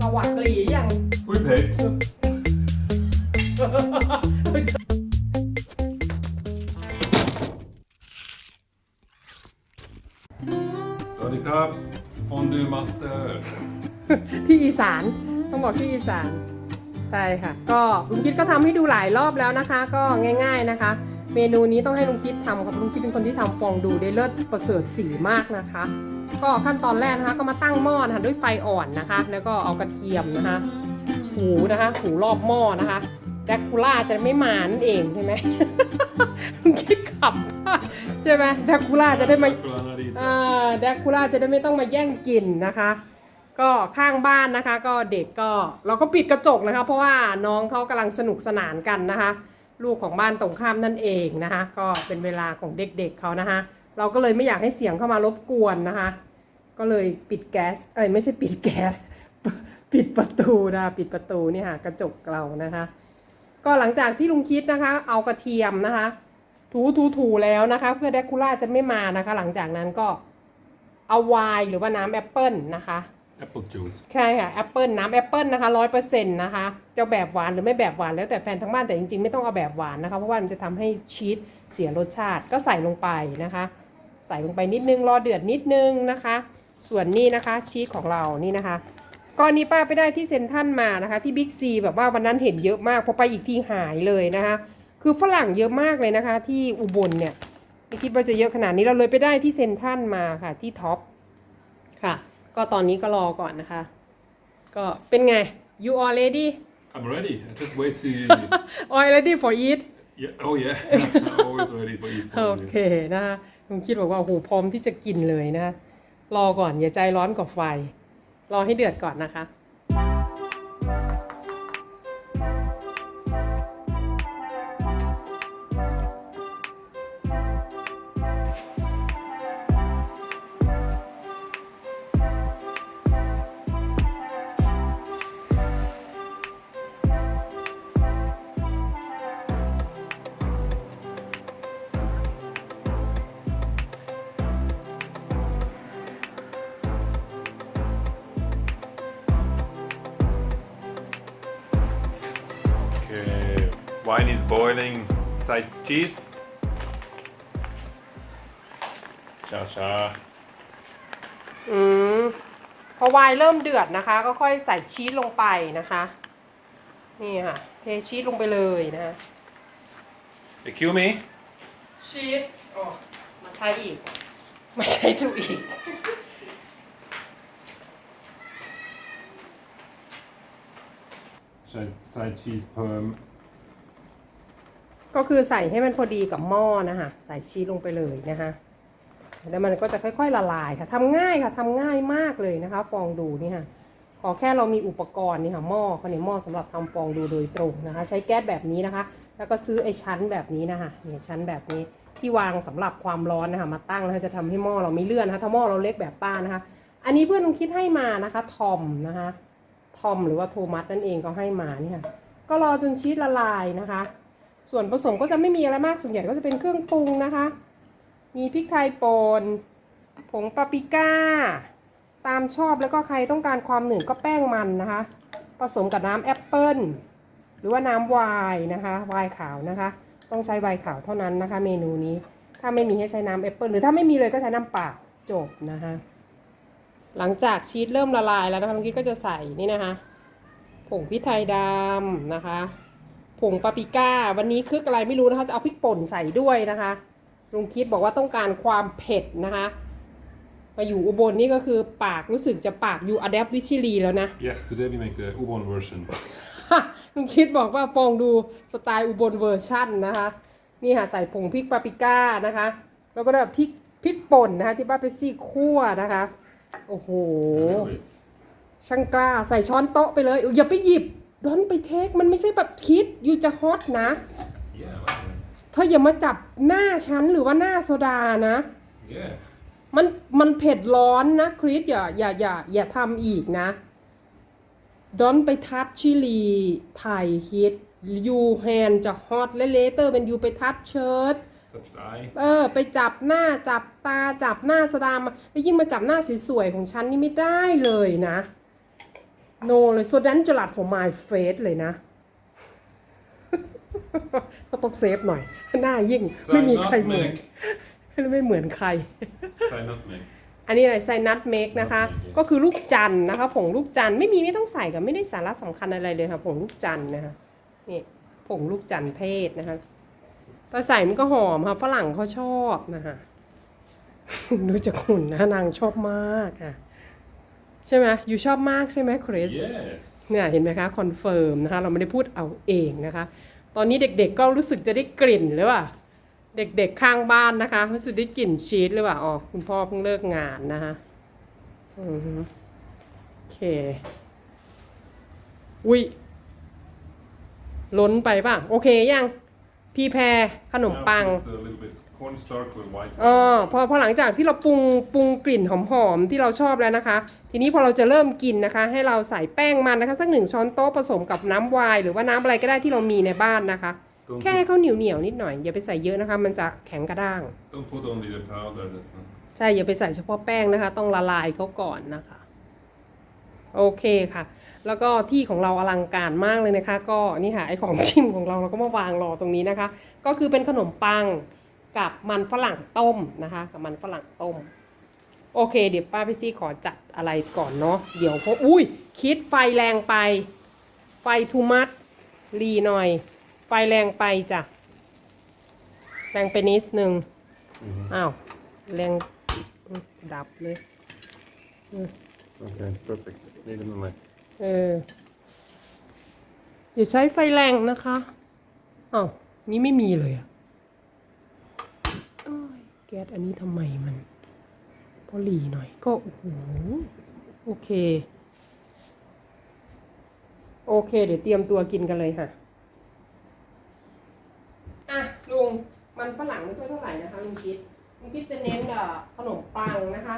สวัสดียัง Upphöjt. สวัสดีครับ Fondue Master ที่อีสานต้องบอกที่อีสานใช่ค่ะ ก็ลุงคิดก็ทำให้ดูหลายรอบแล้วนะคะ ก็ง่าย ๆนะคะ เมนูนี้ต้องให้ลุงคิดทำครับลุงคิดเป็นคนที่ทำฟองดูได้เลิศประเสริฐสีมากนะคะ ก็ขั้นตอนแรกนะคะ ก็มาตั้งหม้อนะคะด้วยไฟอ่อนนะคะ แล้วก็เอากระเทียมนะคะหูนะคะหูรอบหม้อนะคะแดกคูล่าจะไม่มานั่นเองใช่ไหมลุงคิดขับใช่ไหมแดกคูล่าจะได้ไม่ Kolla lite. อ่าแดกคูล่าจะได้ไม่ต้องมาแย่งกินนะคะ ก็ข้างบ้านนะคะ ก็เด็กก็เราก็ปิดกระจกนะคะเพราะว่าน้องเขากำลังสนุกสนานกันนะคะ ลูกของบ้านตรงข้ามนั่นเองนะคะ ก็เป็นเวลาของเด็กๆเขานะคะ เราก็เลยไม่อยากให้เสียงเข้ามารบกวนนะคะ ก็เลยปิดแก๊สเอ้ยไม่ใช่ปิดแก๊สปิดประตูนะปิดประตูนี่ค่ะกระจกเรานะคะ ก็หลังจากที่ลุงคิดนะคะ เอากระเทียมนะคะ ถูถูถูแล้วนะคะ เพื่อแดกคูล่าจะไม่มานะคะ หลังจากนั้นก็เอาไวน์หรือว่าน้ำแอปเปิลนะคะ Apple juice. ใช่ค่ะแอปเปิลน้ำแอปเปิลนะคะร้อยเปอร์เซ็นต์นะคะจะแบบหวานหรือไม่แบบหวานแล้วแต่แฟนทั้งบ้านแต่จริงๆ ไม่ต้องเอาแบบหวานนะคะ เพราะว่ามันจะทำให้ชีสเสียรสชาติก็ใส่ลงไปนะคะ ใส่ลงไปนิดนึงรอเดือดนิดนึงนะคะ ส่วนนี้นะคะชีสของเรานี่นะคะก้อนนี้ป้าไปได้ที่เซนทรันมานะคะ ที่บิ๊กซีแบบว่าวันนั้นเห็นเยอะมากพอไปอีกทีหายเลยนะคะ คือฝรั่งเยอะมากเลยนะคะ ที่อุบลเนี่ยไม่คิดว่าจะเยอะขนาดนี้เราเลยไปได้ที่เซนทรันมาค่ะที่ท็อปค่ะ ก็ตอนนี้ก็รอก่อนนะคะ ก็เป็นไง you all ready I'm ready. I just wait to. all ready for eat yeah. Oh yeah. Always ready for you. โอเคนะคะ ลุงคิดบอกว่าโอ้โหพร้อมที่จะกินเลยนะ รอก่อนอย่าใจร้อนกับไฟ รอให้เดือดก่อนนะคะ Wine is boiling. Side cheese. Cha cha. อืมพอไวน์เริ่มเดือดนะคะ ก็ค่อยใส่ชีสลงไปนะคะ นี่ค่ะ เทชีสลงไปเลยนะคะ Excuse me. ชีสโอ้มาใช้อีก มาใช้ถูกอีก Side, side cheese perm. ก็คือใส่ให้มันพอดีกับหม้อนะคะใส่ชีสลงไปเลยนะคะแล้วมันก็จะค่อยๆละลายค่ะทำง่ายค่ะทำง่ายมากเลยนะคะ ฟองดูนี่ค่ะขอแค่เรามีอุปกรณ์นี่ค่ะหม้อเขาเนี่หม้อสำหรับทำฟองดูโดยตรงนะคะ ใช้แก๊สแบบนี้นะคะ แล้วก็ซื้อไอ้ชั้นแบบนี้นะคะเนี่ยชั้นแบบนี้ที่วางสำหรับความร้อนนะคะมาตั้งนะคะจะทำให้หม้อเราไม่เลื่อนนะคะถ้าหม้อเราเล็กแบบป้านะคะ อันนี้เพื่อนลงคิดให้มานะคะทอมนะคะทอมหรือว่าโทมัสนั่นเองก็ให้มาเนี่ค่ะก็รอจนชีสละลายนะคะ ส่วนผสมก็จะไม่มีอะไรมากส่วนใหญ่ก็จะเป็นเครื่องปรุงนะคะ มีพริกไทยป่นผงปาปริก้า ตามชอบแล้วก็ใครต้องการความหนืดก็แป้งมันนะคะ ผสมกับน้ำแอปเปิลหรือว่าน้ำวน์นะคะไวน์ขาวนะคะ ต้องใช้ไวน์ขาวเท่านั้นนะคะ เมนูนี้ถ้าไม่มีให้ใช้น้ำแอปเปิลหรือถ้าไม่มีเลยก็ใช้น้ำเปล่าจบนะคะหลังจากชีสเริ่มละลายแล้วนะคะลุงคิดก็จะใส่นี่นะคะ ผงพริกไทยดำนะคะ ผงปาปริก้า วันนี้คึกอะไรไม่รู้นะคะ จะเอาพริกป่นใส่ด้วยนะคะลุงคิดบอกว่าต้องการความเผ็ดนะคะมาอยู่อุบลนี่ก็คือปากรู้สึกจะปากอยู่อ d ด p วิชิลีแล้วนะ Yes, today we make the Ubon version. ลุงคิดบอกว่าปองดูสไตล์อุบลเวอร์ชั่นนะคะ นี่ค่ะใส่ผงพริกปาปริก้านะคะ แล้วก็ได้พริกพริกป่นนะคะที่ป้าเปปซี่คั่วนะคะ โอ้โห Really? ช่างกล้าใส่ช้อนโต๊ะไปเลยอุ๊ยอย่าไปหยิบ ดอนไปเทคมันไม่ใช่แบบคิดอยู่จะฮอตนะ Yeah. man. เธออย่ามาจับหน้าฉันหรือว่าหน้าโซดานะ Yeah. มันมันเผ็ดร้อนนะคริสอย่าอย่าอย่าอย่าทำอีกนะดอนไปทัชชิลีไทยคิดยูแฮนจะฮอตและเลเตอร์เป็นยูไปทัชเชิร์ต Touched eye. เออ ไปจับหน้าจับตาจับหน้าโซดามาแล้วยิ่งมาจับหน้าสวยๆของฉันนี่ไม่ได้เลยนะ โนเลยโซดันจลัด for my face เลยนะ ก็ต้องเซฟหน่อย หน้ายิ่ง ไม่มีใครเหมือน ไม่เหมือนใคร Say nutmeg. อันนี้อะไรใส่นัทเมกนะคะ nutmeg ก็คือลูกจันทร์นะคะ ผงลูกจันทร์ไม่มีไม่ต้องใส่กับไม่ได้สาระสำคัญอะไรเลยค่ะ ผงลูกจันทร์นะคะนี่ผงลูกจันทร์เทศนะคะแต่ใส่มันก็หอมค่ะฝรั่งเขาชอบนะคะดูจากหุ่นนะนางชอบมากค่ะ ใช่ไหมอยู่ชอบมากใช่ไหมคริส Yes. เนี่ยเห็นไหมคะคอนเฟิร์มนะคะเราไม่ได้พูดเอาเองนะคะ ตอนนี้เด็กๆก็รู้สึกจะได้กลิ่นหรือเปล่าเด็กๆข้างบ้านนะคะรู้สึกได้กลิ่นชีสหรือเปล่าอ๋อคุณพ่อเพิ่งเลิกงานนะคะอือฮึโอเคอุ้ยล้นไปป่ะ โอเคยัง พี่แพรขนม Now ปัง put a little bit cornstarch with white อ๋อ wine. พอพอหลังจากที่เราปรุงปรุงกลิ่นหอมๆที่เราชอบแล้วนะคะ ทีนี้พอเราจะเริ่มกินนะคะ ให้เราใส่แป้งมันนะคะ สักหนึ่งช้อนโต๊ะผสมกับน้ำไวน์หรือว่าน้ำอะไรก็ได้ที่เรามีในบ้านนะคะ Don't แค่ให้เขาเหนียวเหนียวๆนิดหน่อย อย่าไปใส่เยอะนะคะ มันจะแข็งกระด้าง put, don't put only the powder. That's not. ใช่อย่าไปใส่เฉพาะแป้งนะคะ ต้องละลายเขาก่อนนะคะ โอเคค่ะ แล้วก็ที่ของเราอลังการมากเลยนะคะ ก็นี่ค่ะไอของจิ้มของเราเราก็มาวางรอตรงนี้นะคะ ก็คือเป็นขนมปังกับมันฝรั่งต้มนะคะ กับมันฝรั่งต้ม โอเค เดี๋ยวป้าพี่ซี่ขอจัดอะไรก่อนเนาะเดี๋ยวเพราะอุ้ยคิดไฟแรงไป ไฟทูมัดรีหน่อย ไฟแรงไปจ้ะแรงไปนิดนึงอ้าวแรงอืมดับเลย Okay, perfect. Leave them in my. เอออย่าใช้ไฟแรงนะคะอ้าวนี่ไม่มีเลยอะเอ้ยแก๊สอันนี้ทำไมมันพอหลีหน่อยก็โอ้โหโอเค โอเค เดี๋ยวเตรียมตัวกินกันเลยค่ะ อะลุงมันฝรั่งไม่ค่อยเท่าไหร่นะคะลุงคิดลุงคิดจะเน้นกับขนมปังนะคะ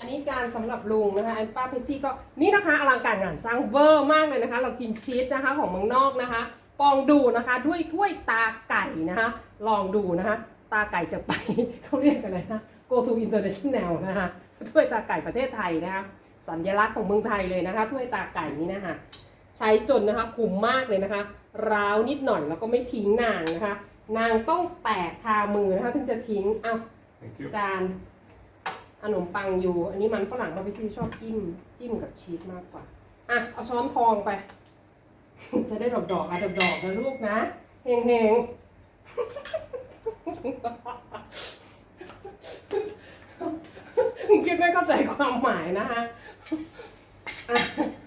อันนี้จานสำหรับลุงนะคะอันป้าเพชซี่ก็นี่นะคะอลังการงานสร้างเวอร์มากเลยนะคะ เรากินชีสนะคะของเมืองนอกนะคะ ปองดูนะคะด้วยถ้วยตาไก่นะคะ ลองดูนะคะ ตาไก่จะไปเขาเรียกอะไรนะ go to international นะคะถ้วยตาไก่ประเทศไทยนะคะสัญลักษณ์ของเมืองไทยเลยนะคะถ้วยตาไก่นี้นะคะใช้จนนะคะคุ้มมากเลยนะคะร้าวนิดหน่อยแล้วก็ไม่ทิ้งนางนะคะ นางต้องแตกคามือนะคะถึงจะทิ้งเอ้า Thank you. จาน ขนมปังอยู่ อันนี้มันฝรั่งบาร์บีคิวชอบจิ้ม จิ้มกับชีสมากกว่า อะ เอาช้อนทองไป จะได้ดอกดอกๆอะดอกดอกๆนะลูกนะเฮงเฮงๆคิดไม่เข้าใจความหมายนะคะอะ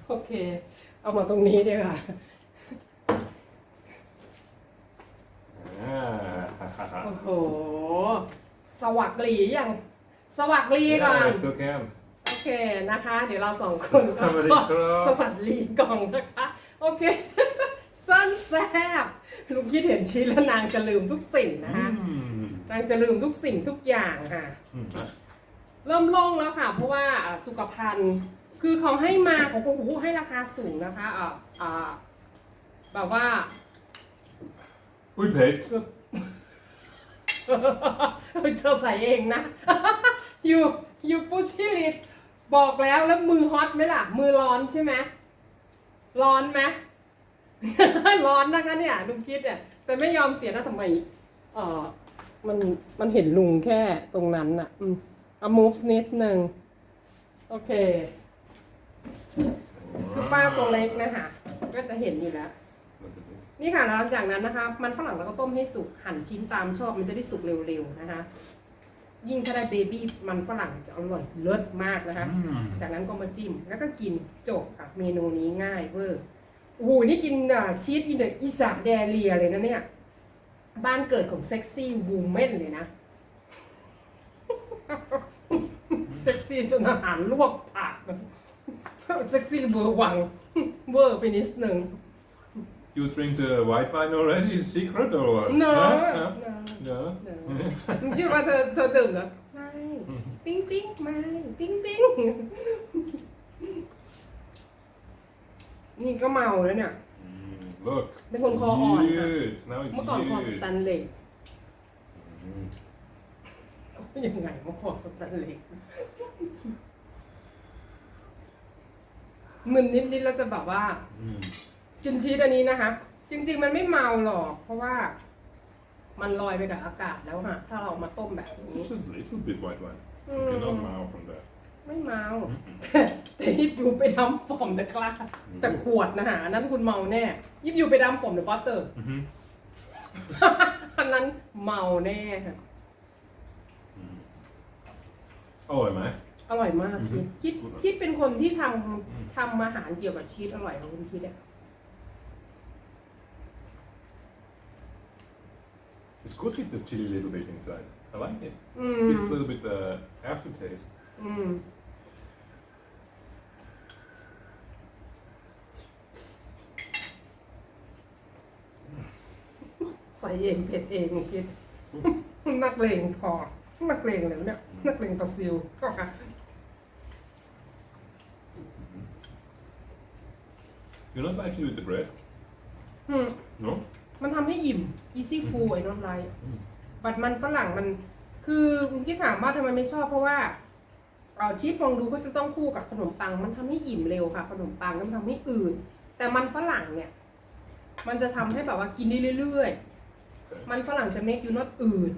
โอเค เอามาตรงนี้ดีกว่า Ah. โอ้โห สวักหลียัง สวักหลีก่อน yeah, I still can. โอเคนะคะ เดี๋ยวเราสองคนสวัสดีก็ครับ สวัสดีกล่องนะคะ โอเค สั้นแซบลุงคิดเห็นชิ้นแล้วนางจะลืมทุกสิ่งนะคะ Mm. นางจะลืมทุกสิ่งทุกอย่างค่ะ Mm. เริ่มโล่งแล้วค่ะ เพราะว่าอ่าสุขภัณฑ์คือเขาให้มาเขาก็หูให้ราคาสูงนะคะอ่าอ่าแบบว่า We paid. เธอใส่เองนะ อยู่อยู่ปูชิลิตบอกแล้วแล้วมือฮอตไหมล่ะ มือร้อนใช่ไหมร้อนไหม ร้อนนะคะเนี่ยลุงคิดเนี่ยแต่ไม่ยอมเสียนะทำไมเออมันมันเห็นลุงแค่ตรงนั้นน่ะ อืมเอา move นิดนึงโอเคคือป้าตัวเล็กนะคะก็จะเห็นอยู่แล้ว นี่ค่ะแล้วหลังจากนั้นนะคะ มันฝรั่งเราก็ต้มให้สุกหั่นชิ้นตามชอบมันจะได้สุกเร็วๆนะคะ ยิ่งถ้าได้เบบี้มันฝรั่งจะอร่อยเลิศมากนะคะ Mm. จากนั้นก็มาจิ้มแล้วก็กินจบค่ะเมนูนี้ง่ายเวอร์โอ้โหนี่กินอะชีสอินเดอีสานแดเรียเลยนะเนี่ย บ้านเกิดของเซ็กซี่วูแมนเลยนะ เซ็กซี่จนอาหารลวกปากมันเซ็กซี่เบอร์วัง เวอร์ไปนิดนึง You drink the white wine already? Secret or what? เนอะ Huh? Huh? เนอะ No. มึงคิดว่าเธอเธอดื่มเหรอไม่ปิ๊งปิ๊งไม่ปิ๊งปิ๊งนี่ก็เมาแล้วเนี่ย Mm, Look. เป็นคนคออ่อนค่ะ Huge. Now it's เมื่อก่อนคอส huge. แตนเลส Mm. ยังไงเมื่อคอสแตนเลสมึนนิดๆแล้วจะแบบว่า Mm. กินชีสอันนี้นะคะ จริง ๆ มันไม่เมาหรอก เพราะว่า มันลอยไปกับอากาศแล้วค่ะถ้าเราเอามาต้มแบบนี้ It's just a little bit white wine. You Mm. cannot mouth from that. ไม่เมา แต่ยิบอยู่ไปดำผมนะครับ แต่ขวดนะฮะอันนั้นคุณเมาแน่ ยิบอยู่ไปดำผมเดอะบัตเตอร์ Mm-hmm. อันนั้นเมาแน่ค่ะ Oh, am I? อร่อยมากอือฮึคิดคิด คิดเป็นคนที่ทำทำอาหารเกี่ยวกับชีสอร่อยของคุณคิดเนี่ย It's good with the chili little bit inside. I like it. อืม Gives a little bit uh, aftertaste. อืมใส่เองเผ็ดเองคิด นักเลงพอ นักเลงเลยเนี่ย นักเลงปลาซิวก็ค่ะ You're not actually with the bread? อืม No? มันทำให้อิ่ม easy food ไอ้นอนไลท์บัดมันฝรั่งมัน คือคุณคิดถามว่าทำไมไม่ชอบเพราะว่าเอ่อชีสฟองดูก็จะต้องคู่กับขนมปัง มันทำให้อิ่มเร็วค่ะ ขนมปังแล้วมันทำให้อืดแต่มันฝรั่งเนี่ย มันจะทำให้แบบว่ากินได้เรื่อยๆ มันฝรั่งจะ make you not อืด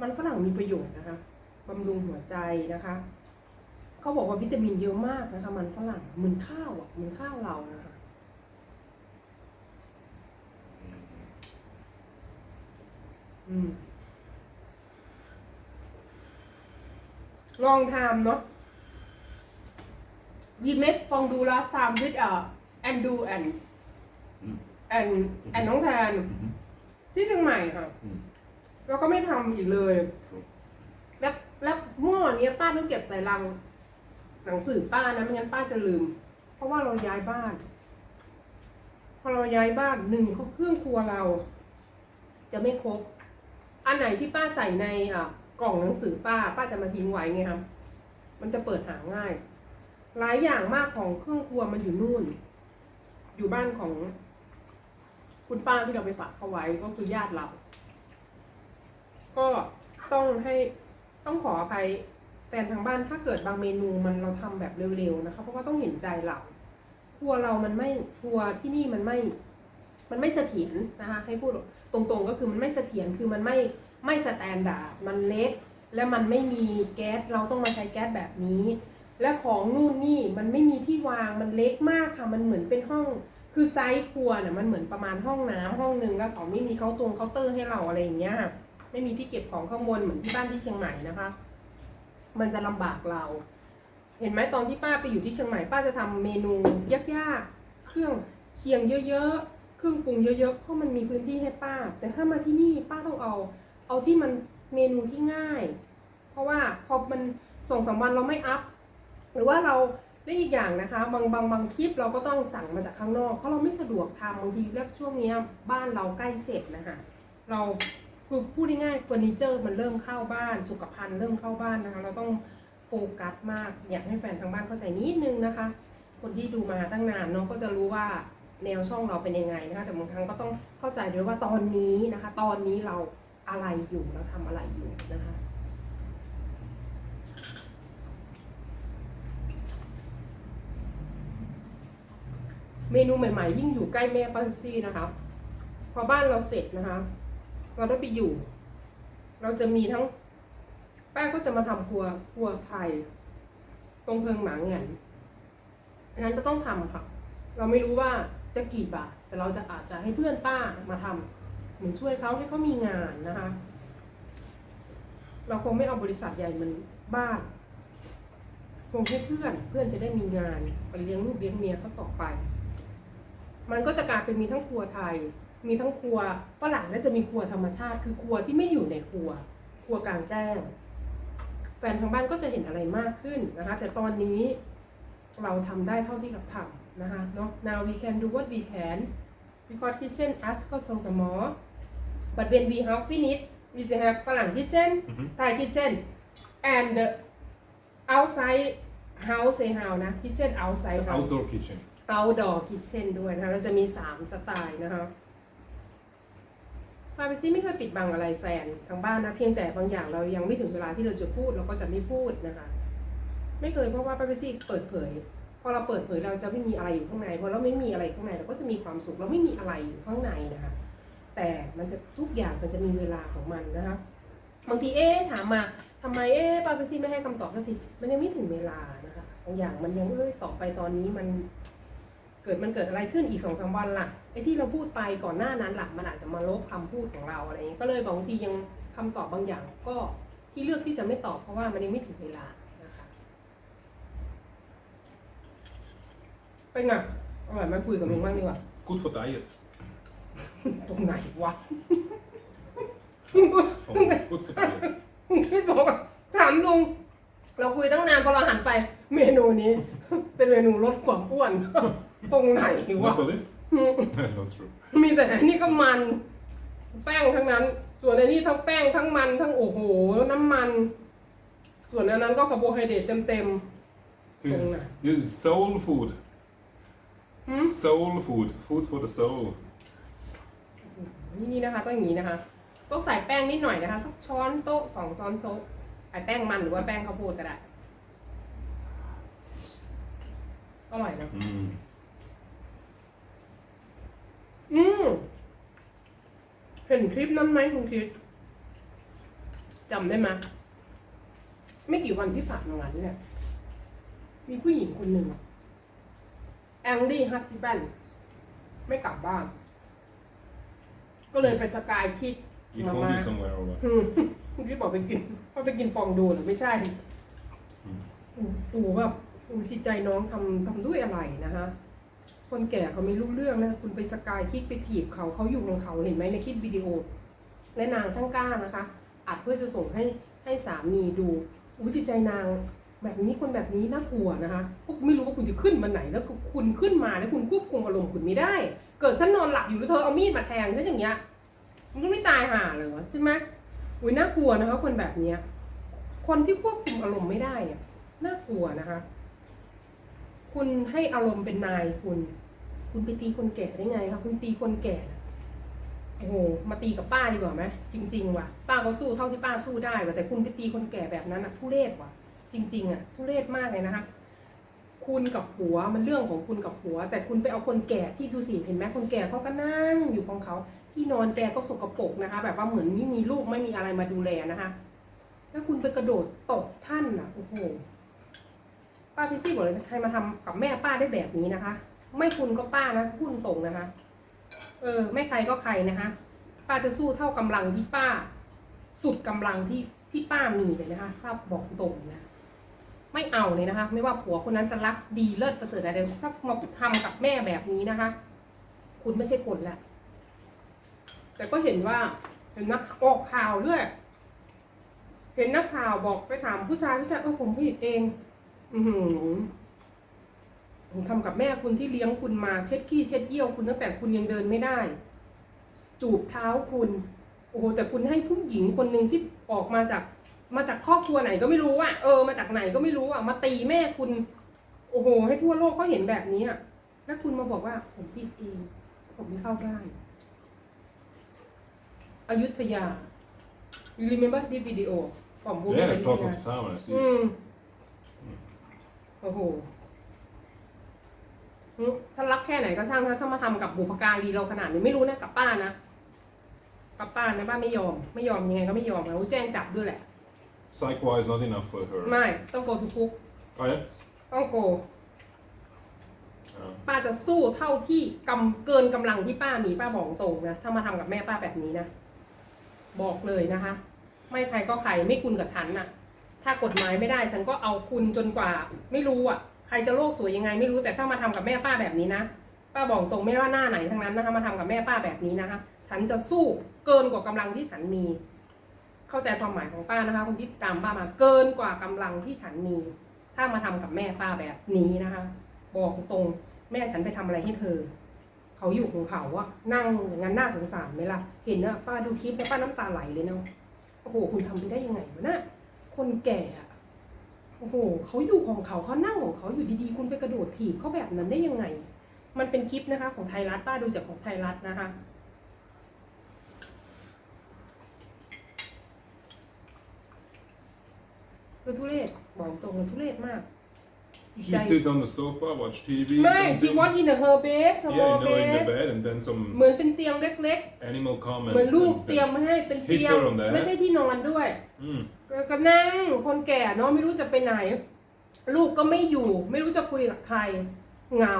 มันฝรั่งมีประโยชน์นะคะบำรุงหัวใจนะคะ เขาบอกว่าวิตามินเยอะมากนะคะ มันฝรั่งเหมือนข้าวอะเหมือนข้าวเรานะคะ อืม ลองทำเนาะ we made fondue last time with uh Andu and Mm. and and น้องแทน Mhm. ที่เชียงใหม่ค่ะ Mm. แล้วก็ไม่ทำอีกเลย แล้วแล้วหม้อเนี้ยป้าต้องเก็บใส่ลัง หนังสือป้านะไม่งั้นป้าจะลืม เพราะว่าเราย้ายบ้าน พอเราย้ายบ้านหนึ่งเครื่องครัวเรา จะไม่ครบ อันไหนที่ป้าใส่ในกล่องหนังสือป้า ป้าจะมาทิ้งไว้ไงครับมันจะเปิดหาง่าย หลายอย่างมากของเครื่องครัวมันอยู่นู่น อยู่บ้านของ คุณป้าที่เราไปฝากเขาไว้ก็คือญาติเรา ก็ต้องให้ต้องขออภัยแฟนทางบ้านถ้าเกิดบางเมนูมันเราทำแบบเร็วๆนะคะ เพราะว่าต้องเห็นใจเราครัวเรามันไม่ครัวที่นี่มันไม่ มันไม่เสถียรนะคะ ให้พูด ตรงๆก็คือมันไม่เสถียรคือมันไม่ไม่สแตนดาร์ดมันเล็ก และมันไม่มีแก๊สเราต้องมาใช้แก๊สแบบนี้ และของนู่นนี่มันไม่มีที่วางมันเล็กมากค่ะ มันเหมือนเป็นห้องคือไซส์ครัวเนี่ยมันเหมือนประมาณห้องน้ำห้องหนึ่งแล้วเขาไม่มีเคาน์ตรงเคาน์เตอร์ให้เราอะไรอย่างเงี้ยไม่มีที่เก็บของข้างบนเหมือนที่บ้านที่เชียงใหม่นะคะ มันจะลำบากเรา เห็นไหมตอนที่ป้าไปอยู่ที่เชียงใหม่ป้าจะทำเมนูยากๆเครื่องเคียงเยอะๆ เครื่องปรุงเยอะๆ เพราะมันมีพื้นที่ให้ป้า แต่ถ้ามาที่นี่ป้าต้องเอา เอาที่มันเมนูที่ง่าย เพราะว่าพอมันส่งสามวันเราไม่อัพ หรือว่าเราได้อีกอย่างนะคะบางบางบางคลิปเราก็ต้องสั่งมาจากข้างนอกเพราะเราไม่สะดวกทำบางทีแล้วช่วงเนี้ยบ้านเราใกล้เสร็จนะคะเราคือพูดง่ายๆเฟอร์นิเจอร์มันเริ่มเข้าบ้านสุขภัณฑ์เริ่มเข้าบ้านนะคะ เราต้องโฟกัสมากอยากให้แฟนทางบ้านเข้าใจนิดนึงนะคะ คนที่ดูมาตั้งนานเนาะก็จะรู้ว่า แนวช่องเราเป็นยังไงนะคะแต่บางครั้งก็ต้องเข้าใจด้วยว่าตอนนี้นะคะ ตอนนี้เราอะไรอยู่เราทำอะไรอยู่นะคะเมนูใหม่ๆ ยิ่งอยู่ใกล้แม่ป้าซี่นะคะ พอบ้านเราเสร็จนะคะ เราได้ไปอยู่ เราจะมีทั้งแป้าก็จะมาทำครัวครัวไทย ตรงเพิงหมาเงินอันนั้นจะต้องทำค่ะ เราไม่รู้ว่า จะกี่บาท แต่เราจะอาจจะให้เพื่อนป้ามาทำเหมือนช่วยเขาให้เขามีงานนะคะ เราคงไม่เอาบริษัทใหญ่เหมันบ้านคงให้เพื่อนเพื่อนจะได้มีงานไปเลี้ยงลูกเลี้ยงเมียเขาต่อไป มันก็จะกลายเป็นมีทั้งครัวไทย มีทั้งครัวฝรั่งและจะมีครัวธรรมชาติ คือครัวที่ไม่อยู่ในครัว ครัวกลางแจ้งแฟนทางบ้านก็จะเห็นอะไรมากขึ้นนะคะ แต่ตอนนี้เราทำได้เท่าที่เราทำ นะคะเนาะ now we can do what we can because kitchen as ก็ so small but when we have finished we will have ฝรั่ง kitchen Mhm. Thai kitchen and the outside house say how นะ kitchen outside house Outdoor kitchen. outdoor kitchen ด้วยนะคะเราจะมี 3 สไตล์นะคะฟาเบซี่ไม่เคยปิดบังอะไรแฟนทางบ้านนะ เพียงแต่บางอย่างเรายังไม่ถึงเวลาที่เราจะพูดเราก็จะไม่พูดนะคะ ไม่เคยเพราะว่าป้าเปซี่เปิดเผย พอเราเปิดเผยเราจะไม่มีอะไรอยู่ข้างในพอเราไม่มีอะไรข้างในเราก็จะมีความสุขเราไม่มีอะไรอยู่ข้างในนะคะแต่มันจะทุกอย่างมันจะมีเวลาของมันนะคะบางทีเอ๊ถามมาทำไมเอ๊ปาเปซี่ไม่ให้คำตอบสักทีมันยังไม่ถึงเวลานะคะบางอย่างมันยังเอ้ยตอบไปตอนนี้มัน เกิดมันเกิดอะไรขึ้นอีกสองสามวันล่ะไอ้ที่เราพูดไปก่อนหน้านั้นล่ะมันอาจจะมาลบคำพูดของเราอะไรอย่างเงี้ก็เลยบางทียังคำตอบบางอย่างก็ที่เลือกที่จะไม่ตอบเพราะว่ามันยังไม่ถึงเวลานะคะ เป็นไงอร่อยไหมาคุยกับลุงบ้างดีกว่า Goed voor diet. ตรงไหนวะ Vond ik Goed voor diet. พี่บอกว่าถามลุง เราคุยตั้งนานพอเราหันไป เมนูนี้ เป็นเมนูลดความอ้วน ตรงไหนวะ Nog wel in? no true. มีแต่อันนี้ก็มัน แป้งทั้งนั้น ส่วนอันนี้ทั้งแป้งทั้งมันทั้งโอ้โหน้ำมัน ส่วนอันนั้นก็คาร์โบไฮเดรตเต็ม This Oh, is, nee. this is soul food. Hmm? Soul food. Food for the soul. ๆนี่นะคะต้องอย่างนี้นะคะ ต้องใส่แป้งนิดหน่อยนะคะ สักช้อนโต๊ะสองช้อนโต๊ะไอแป้งมันหรือว่าแป้งข้าวโพดก็ได้อร่อยนะ Mm. อืมเห็นคลิปนั้นไหมคุณคิดจำได้ไหมไม่กี่วันที่ผ่านมานี่แหละมีผู้หญิงคนหนึ่งแอ งดี้ฮัสซิแบนไม่กลับบ้าน ก็เลยไปสกายคิด Eat มา fondue ม่า somewhere or what? อืมคุณคิดบอกไปกินว่าไปกินฟองดูเหรือไม่ใช่อืมอืมโอ้โหแบบโอ้จิตใจน้องทำทำด้วยอะไรนะคะคนแก่เขาไม่รู้เรื่องนะ คุณไปสกายคิดไปถีบเขาเขาอยู่ของเขาเห็นไหมในคลิปวิดีโอ และนางช่างกล้านะคะ อัดเพื่อจะส่งให้ให้สามีดูอู้จิตใจนาง แบบนี้คนแบบนี้น่ากลัวนะคะพวกไม่รู้ว่าคุณจะขึ้นมาไหนแล้วคุณขึ้นมาแล้วคุณควบคุมอารมณ์คุณไม่ได้ เกิดฉันนอนหลับอยู่แล้วเธอเอามีดมาแทงฉันอย่างเงี้ยมันก็ไม่ตายห่าเลยวะใช่ไหมอุ้ยน่ากลัวนะคะ คนแบบเนี้ย คนที่ควบคุมอารมณ์ไม่ได้เนี่ยน่ากลัวนะคะ คุณให้อารมณ์เป็นนายคุณ คุณไปตีคนแก่ได้ไงคะคุณตีคนแก่โอ้โหมาตีกับป้าดีกว่าไหมจริง ๆ ว่ะ ป้าเขาสู้เท่าที่ป้าสู้ได้ว่ะแต่คุณไปตีคนแก่แบบนั้นอะทุเรศว่ะ จริงๆอะทุเรศมากเลยนะคะคุณกับผัวมันเรื่องของคุณกับผัว แต่คุณไปเอาคนแก่ที่ดูสิเห็นไหมคนแก่เขาก็นั่งอยู่ของเขา ที่นอนแกก็สกปรกนะคะ แบบว่าเหมือนไม่มีลูกไม่มีอะไรมาดูแลนะคะแล้วคุณไปกระโดดตบท่านอะโอ้โหป้าพิซซี่บอกเลยใครมาทำกับแม่ป้าได้แบบนี้นะคะ ไม่คุณก็ป้านะพูดตรงนะคะ เออ ไม่ใครก็ใครนะคะ ป้าจะสู้เท่ากำลังที่ป้า สุดกำลังที่ที่ป้ามีเลยนะคะป้าบอกตรงนะ ไม่เอาเลยนะคะ ไม่ว่าผัวคนนั้นจะรักดีเลิศประเสริฐอะไรถ้ามาทำกับแม่แบบนี้นะคะ คุณไม่ใช่คนละแต่ก็เห็นว่าเห็นนักออกข่าวด้วย เห็นนักข่าวบอกไปถามผู้ชายผู้ชายเออผมผิดเอง อืผมทำกับแม่คุณที่เลี้ยงคุณมาเช็ดขี้เช็ดเยี่ยวคุณตั้งแต่คุณยังเดินไม่ได้ จูบเท้าคุณ โอ้โหแต่คุณให้ผู้หญิงคนหนึ่งที่ออกมาจาก มาจากครอบครัวไหนก็ไม่รู้อะเออมาจากไหนก็ไม่รู้อะมาตีแม่คุณ โอ้โห ให้ทั่วโลกเขาเห็นแบบนี้อะแล้วคุณมาบอกว่าผมผิดเองผมไม่เข้าได้อยุธยา you remember this video from woman Yeah, อ I ยุธ talk ยา of the time when I see อื it. มโอ้โหอืมถ้ารักแค่ไหนก็ช่างถ้าถ้ามาทำกับบุพการีเราขนาดนี้ไม่รู้นะกับป้านะกับป้านะป้าไม่ยอม ไม่ยอมยังไงก็ไม่ยอมแล้วแจ้งจับด้วยแหละ Psych wise, not enough for her. ไม่ ต้องโกทุกคุก Oh yeah? ต้องโก Uh, ป้าจะสู้เท่าที่กำเกินกำลังที่ป้ามีป้าบอกตรงนะ ถ้ามาทำกับแม่ป้าแบบนี้นะ บอกเลยนะคะ ไม่ใครก็ใครไม่คุณกับฉันน่ะ ถ้ากฎหมายไม่ได้ฉันก็เอาคุณจนกว่า ไม่รู้อะ ใครจะโลกสวยยังไงไม่รู้แต่ถ้ามาทำกับแม่ป้าแบบนี้นะป้าบอกตรงไม่ว่าหน้าไหนทั้งนั้นนะคะมาทำกับแม่ป้าแบบนี้นะคะ ฉันจะสู้เกินกว่ากำลังที่ฉันมี เข้าใจความหมายของป้านะคะ คนที่ตามป้ามาเกินกว่ากำลังที่ฉันมี ถ้ามาทำกับแม่ป้าแบบนี้นะคะ บอกตรงแม่ฉันไปทำอะไรให้เธอ เขาอยู่ของเขาอะนั่งอย่างนั้นน่าสงสารไหมล่ะ เห็นนะป้าดูคลิปแล้วป้าน้ำตาไหลเลยเนาะโอ้โหคุณทำไปได้ยังไงวะนะคนแก่อะโอ้โหเขาอยู่ของเขาเขานั่งของเขาอยู่ดีๆ คุณไปกระโดดถีบเขาแบบนั้นได้ยังไง มันเป็นคลิปนะคะ ของไทยรัฐป้าดูจากของไทยรัฐนะคะ คือทุเรศบอกตรงเลยทุเรศมาก She sit on the sofa, watch TV. ไม่ and ชี then- วอตอินเดอะเฮอร์เบสสมอ Yeah, ล I เบ know in the ส bed, and then เหมื some อนเป็นเตียงเล็ก animal ๆ come เหมือน and, ลูก and- เตรียมมาให้เป็นเตียง Hit her on that. ไม่ใช่ที่นอนด้วย Mm. ก็ก็นั่งคนแก่เนาะไม่รู้จะไปไหน ลูกก็ไม่อยู่ ไม่รู้จะคุยกับใคร เหงา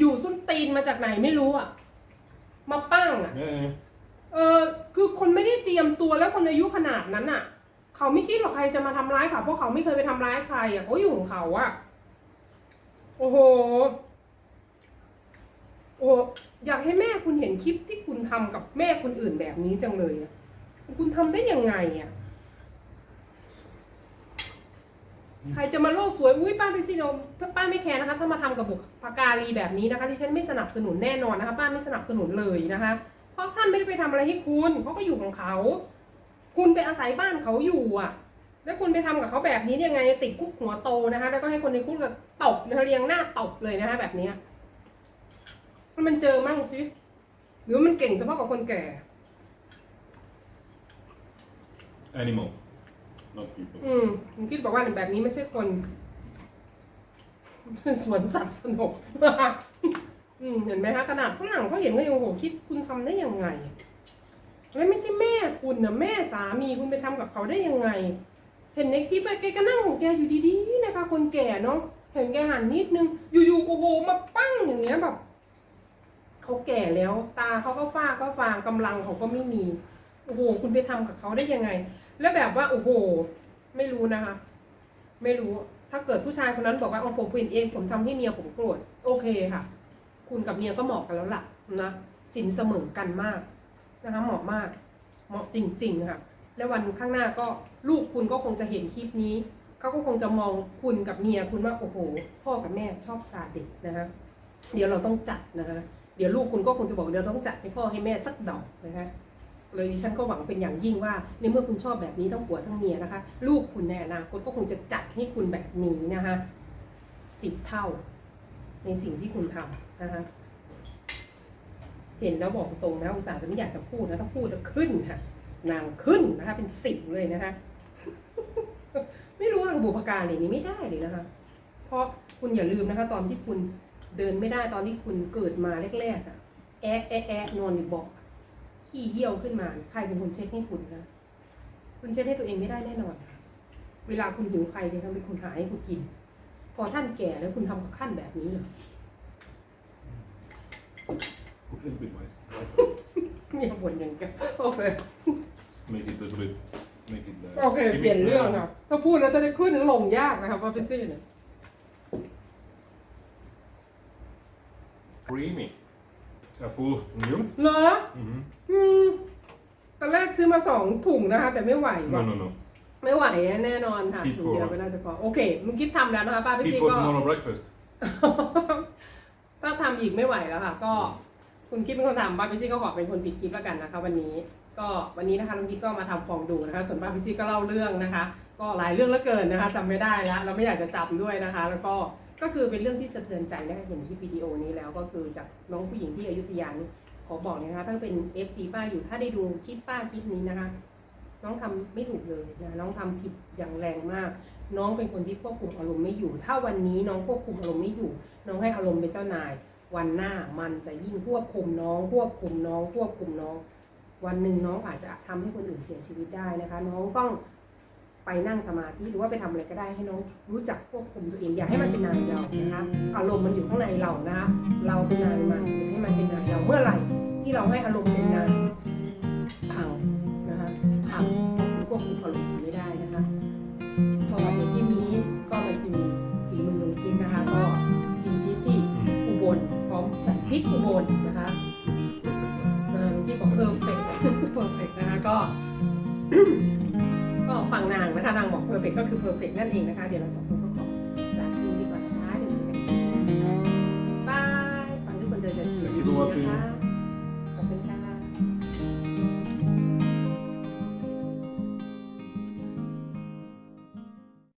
อยู่ๆส้นตีนมาจากไหนไม่รู้อะมาปั้งอะ Yeah, yeah. เออคือคนไม่ได้เตรียมตัวแล้วคนอายุขนาดนั้นอะ เขาไม่คิดหรอกใครจะมาทำร้ายเขาเพราะเขาไม่เคยไปทำร้ายใครอะเขาอยู่ของเขาอะโอ้โห โอ้อยากให้แม่คุณเห็นคลิปที่คุณทำกับแม่คนอื่นแบบนี้จังเลยอะคุณทำได้ยังไงอะใครจะมาโลกสวย อุ้ยป้าไปสิโนป้าไม่แคร์นะคะ ถ้ามาทำกับบุพการีแบบนี้นะคะที่ฉันไม่สนับสนุนแน่นอนนะคะ ป้าไม่สนับสนุนเลยนะคะ เพราะท่านไม่ได้ไปทำอะไรให้คุณเขาก็อยู่ของเขา คุณไปอาศัยบ้านเขาอยู่อะ แล้วคุณไปทำกับเขาแบบนี้ยังไงติดคุกหัวโตนะคะ แล้วก็ให้คนในคุกก็ตบนะคะเรียงหน้าตบเลยนะคะแบบเนี้ยให้มันเจอมั่งสิหรือว่ามันเก่งเฉพาะกับคนแก่ Animal, not people. อืมผมคิดบอกว่าแบบนี้ไม่ใช่คนสวนสัตว์สนุกอืมเห็นไหมคะขนาดฝรั่งเขาเห็นก็ยังโอ้โหคิดคุณทำได้ยังไง แล้วไม่ใช่แม่คุณนะแม่สามีคุณไปทำกับเขาได้ยังไง เห็นในคลิปอะแกก็นั่งของแกอยู่ดีๆนะคะ คนแก่เนาะเห็นแกหันนิดนึง อยู่ๆโอ้โหมาปั้งอย่างเงี้ยแบบเขาแก่แล้ว ตาเขาก็ฟ้าก็ฟางกำลังเขาก็ไม่มีโอ้โหคุณไปทำกับเขาได้ยังไง แล้วแบบว่าโอ้โห ไม่รู้นะคะ ไม่รู้ถ้าเกิดผู้ชายคนนั้นบอกว่าโอ้ผมเป็นเองผมทำให้เมียผมโกรธโอเคค่ะ คุณกับเมียก็เหมาะกันแล้วล่ะนะสินเสมอกันมาก นะคะเหมาะมากเหมาะจริงๆค่ะแล้ววันข้างหน้าก็ลูกคุณก็คงจะเห็นคลิปนี้เขาก็คงจะมองคุณกับเมียคุณว่าโอ้โห พ่อกับแม่ชอบซาดิสนะคะเดี๋ยวเราต้องจัดนะคะเดี๋ยวลูกคุณก็คงจะบอกเดี๋ยวต้องจัดให้พ่อให้แม่สักดอกนะคะเลยดิฉันก็หวังเป็นอย่างยิ่งว่าในเมื่อคุณชอบแบบนี้ทั้งผัวทั้งเมียนะคะ ลูกคุณในอนาคตก็คงจะจัดให้คุณแบบนี้นะคะสิบเท่า ในสิ่งที่คุณทำนะคะ เห็นแล้วบอกตรงนะอุตส่าห์จะไม่อยากจะพูดนะถ้าพูดแล้วขึ้นค่ะนางขึ้นนะคะเป็นสิบเลยนะคะ ไม่รู้กับบุพการเลยนี่ไม่ได้เลยนะคะ เพราะคุณอย่าลืมนะคะ ตอนที่คุณเดินไม่ได้ตอนที่คุณเกิดมาแรกๆอะแอะแอะแอะนอนอยู่เบอกขี้เยี่ยวขึ้นมา ใครเป็นคนเช็ดให้คุณนะคุณเช็ดให้ตัวเองไม่ได้แน่นอน เวลาคุณหิวใครเนี่ยทำเป็นคุณหาให้คุณกิน พอท่านแก่แล้วคุณทำกับขั้นแบบนี้เหรอ a little bit rice. อย่าบ่นอย่างกันโอเค Make it a little bit. Make it. Uh, โอเค give เปลี่ยน it, เรื่อง uh, ค่ะถ้าพูดแล้วจะได้ขึ้นลงยากนะครับว่าไปซี่เนี่ย Creamy. Uh, full milk. เหรอ Mm-hmm. อืมตอนแรกซื้อมาสองถุงนะคะ แต่ไม่ไหว No, no, no. ไม่ไหวแน่นอนค่ะ Keep ถุงเดียว for- ก็น่าจะพอ โอเคมึงคิดทำแล้วนะคะป้าพี่ Keep ซี for ก็ tomorrow breakfast. ถ้าทำอีกไม่ไหวแล้วค่ะ ก็ คุณคิดเป็นคนทำป้าพิซี่ก็ขอเป็นคนปิดคลิปแล้วกันนะคะ วันนี้ก็วันนี้นะคะลุงคิดก็มาทำฟองดูนะคะ ส่วนป้าพิซี่ก็เล่าเรื่องนะคะ ก็หลายเรื่องเหลือเกินนะคะจำไม่ได้แล้วเราไม่อยากจะจำด้วยนะคะ แล้วก็ก็คือเป็นเรื่องที่สะเทือนใจนะคะเห็นที่วิดีโอนี้แล้วก็คือจากน้องผู้หญิงที่อยุธยานี่ขอบอกเลยนะคะถ้าเป็น FC ป้าอยู่ถ้าได้ดูคลิปป้าคลิปนี้นะคะ น้องทำไม่ถูกเลยนะน้องทำผิดอย่างแรงมาก น้องเป็นคนที่ควบคุมอารมณ์ไม่อยู่ ถ้าวันนี้น้องควบคุมอารมณ์ไม่อยู่ น้องให้อารมณ์เป็นเจ้านาย วันหน้ามันจะยิ่งควบคุมน้องควบคุมน้องควบคุมน้อง วันหนึ่งน้องอาจจะทำให้คนอื่นเสียชีวิตได้นะคะ น้องต้องไปนั่งสมาธิหรือว่าไปทำอะไรก็ได้ให้น้องรู้จักควบคุมตัวเองอย่าให้มันเป็นนายเรานะคะอารมณ์มันอยู่ข้างในเรานะคะเราเป็นนายมันอย่าให้มันเป็นนายเราเมื่อไหร่ที่เราให้อารมณ์เป็นนาย พริกอุบลนะคะเมื่อกี้บอกเพอร์เฟกต์เพอร์เฟกต์นะคะก็ ก็ฟังนางนะคะนางบอกเพอร์เฟกต์ก็คือเพอร์เฟกต์นั่นเองนะคะ เดี๋ยวเราสองคนก็ขอลาทีดีกว่านะคะเดี๋ยวเจอกันบายฟังทุกคนเจอกันทีนะคะ